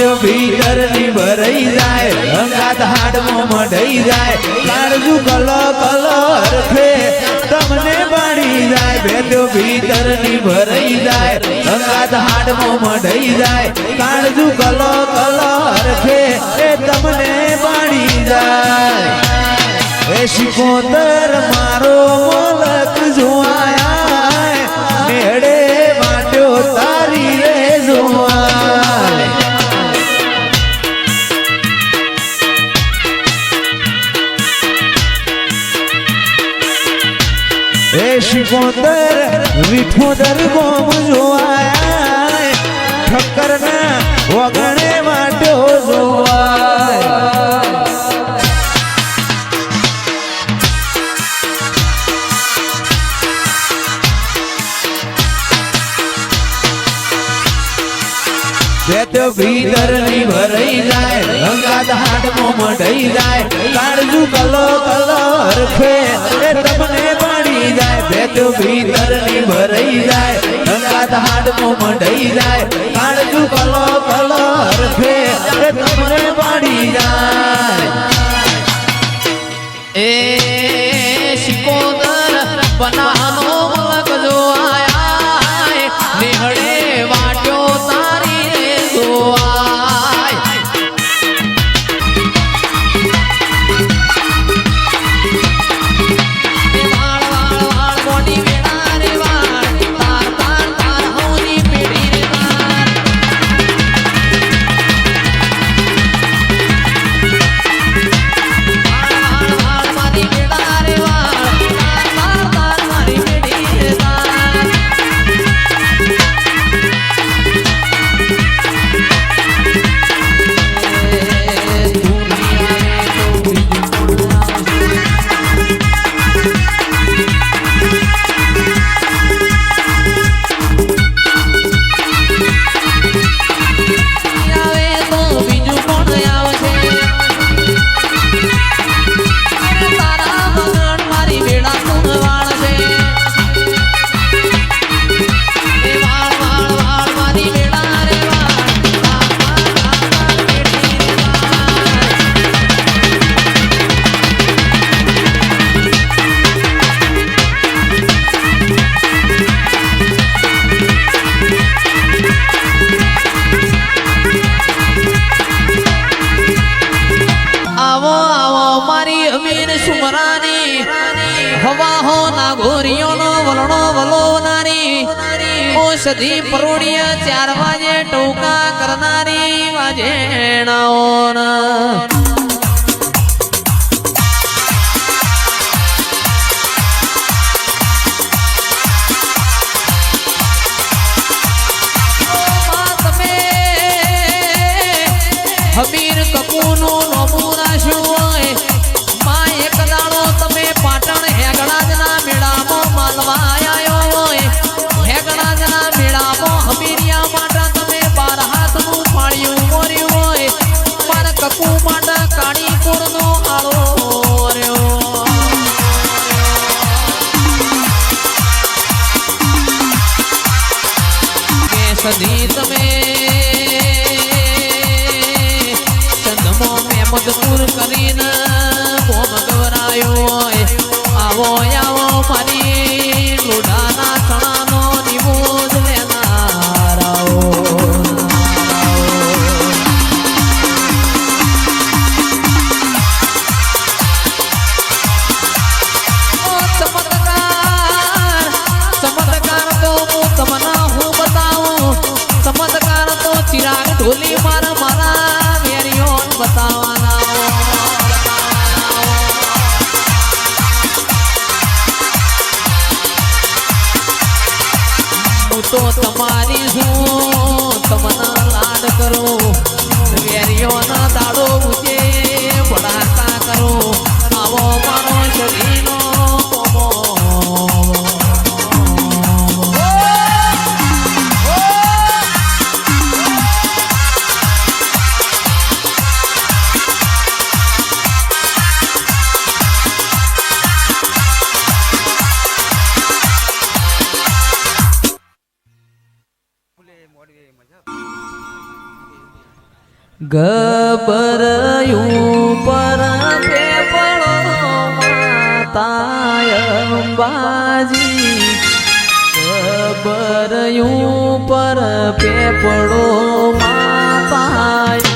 પાંચ ભીતરની ભરાઈ જાય અંગાત હાડમાં મઢાઈ જાય. કાળજુ કલો કલર ફે તમને બળી જાય ભેટો ભીતરની ભરાઈ જાય અંગાત હાડમાં મઢાઈ જાય. કાળજુ કલો કલર ફે એ તમને બળી જાય. એ શિકોતરમાં એ શિકોદર વિઠોદર ગોમ જોવાય. ઠક્કરના વગણે માટે જોવાય. ભીતરની ભરાઈ જાય, ગંગા હાટ મો મઢાઈ જાય. હાડમો મઢઈ જાય. કાળજુ કલો કલો અર્થે તમને પાડી જાય. એ ગોરીઓનો વલણો વલોવનારી ઔષધિ પરોડિયા ચાર વાજે ટોકા કરનારી વાજેણાઓના Jamur Karina ગબરયું પર પેપળો માતાય અંબાજી. ગબરયું પર પેપળો માતાય